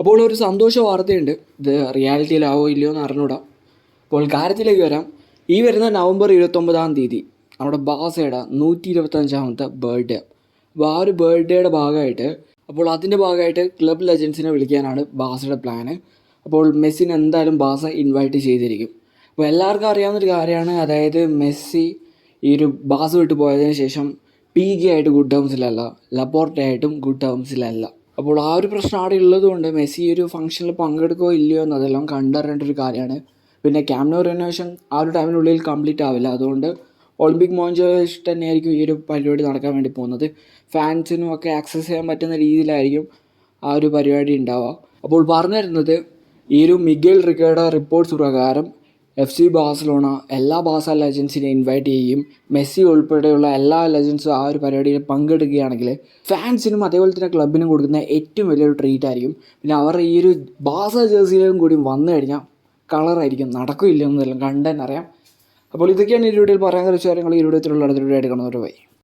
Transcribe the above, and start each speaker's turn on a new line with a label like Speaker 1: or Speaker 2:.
Speaker 1: അപ്പോൾ ഒരു സന്തോഷ വാർത്തയുണ്ട്. ഇത് റിയാലിറ്റിയിലാവോ ഇല്ലയോ എന്ന് അറിഞ്ഞൂടാ അപ്പോൾ കാര്യത്തിലേക്ക് വരാം. ഈ വരുന്ന നവംബർ ഇരുപത്തൊമ്പതാം തീയതി നമ്മുടെ ബാസയുടെ നൂറ്റി ഇരുപത്തഞ്ചാമത്തെ ബർത്ത്ഡേ. അപ്പോൾ ആ ഒരു ബർത്ത്ഡേയുടെ ഭാഗമായിട്ട് അപ്പോൾ അതിന്റെ ഭാഗമായിട്ട് ക്ലബ് ലെജൻസിനെ വിളിക്കാനാണ് ബാസയുടെ പ്ലാന്. അപ്പോൾ മെസ്സിനെ എന്തായാലും ബാസ ഇൻവൈറ്റ് ചെയ്തിരിക്കും. അപ്പോൾ എല്ലാവർക്കും അറിയാവുന്നൊരു കാര്യമാണ്. അതായത് മെസ്സി ഈ ഒരു ബാസ് വിട്ട് പോയതിന് ശേഷം പി ജി ആയിട്ട് ഗുഡ് ടേംസിലല്ല ലപ്പോർട്ടെ ആയിട്ടും ഗുഡ് ടേംസിലല്ല. അപ്പോൾ ആ ഒരു പ്രശ്നം അവിടെ ഉള്ളതുകൊണ്ട് മെസ്സി ഒരു ഫംഗ്ഷനിൽ പങ്കെടുക്കുകയോ ഇല്ലയോ എന്നതെല്ലാം കണ്ടറിയേണ്ട ഒരു കാര്യമാണ്. പിന്നെ ക്യാമ്നോ റിനോവേഷൻ ആ ഒരു ടൈമിനുള്ളിൽ കംപ്ലീറ്റ് ആവില്ല. അതുകൊണ്ട് ഒളിമ്പിക് മോഞ്ചോസ് തന്നെയായിരിക്കും ഈ ഒരു പരിപാടി നടക്കാൻ വേണ്ടി പോകുന്നത്. ഫാൻസിനും ഒക്കെ ആക്സസ് ചെയ്യാൻ പറ്റുന്ന രീതിയിലായിരിക്കും ആ ഒരു പരിപാടി ഉണ്ടാവുക. അപ്പോൾ പറഞ്ഞു തരുന്നത് ഈ ഒരു മിഗേൽ റിക്കേഡ റിപ്പോർട്ട്സ് പ്രകാരം എഫ് സി ബാഴ്സലോണ എല്ലാ ബാസ ലെജൻസിനെ ഇൻവൈറ്റ് ചെയ്യുകയും മെസ്സി ഉൾപ്പെടെയുള്ള എല്ലാ ലെജൻസും ആ ഒരു പരിപാടിയിൽ പങ്കെടുക്കുകയാണെങ്കിൽ ഫാൻസിനും അതേപോലെ തന്നെ ക്ലബിനും കൊടുക്കുന്ന ഏറ്റവും വലിയൊരു ട്രീറ്റ് ആയിരിക്കും. പിന്നെ അവർ ഈ ഒരു ബാസ ജേഴ്സിയിലും കൂടി വന്നു കഴിഞ്ഞാൽ കളറായിരിക്കും നടക്കില്ല എന്നെല്ലാം കണ്ടെന്നറിയാം. അപ്പോൾ ഇതൊക്കെയാണ് ഈ വീഡിയോയിൽ പറയാൻ കുറച്ച് കാര്യങ്ങൾ ഈ വീഡിയോത്തിലുള്ള അടുത്ത വീഡിയോ ആയിട്ട് കാണുന്നവർ പോയി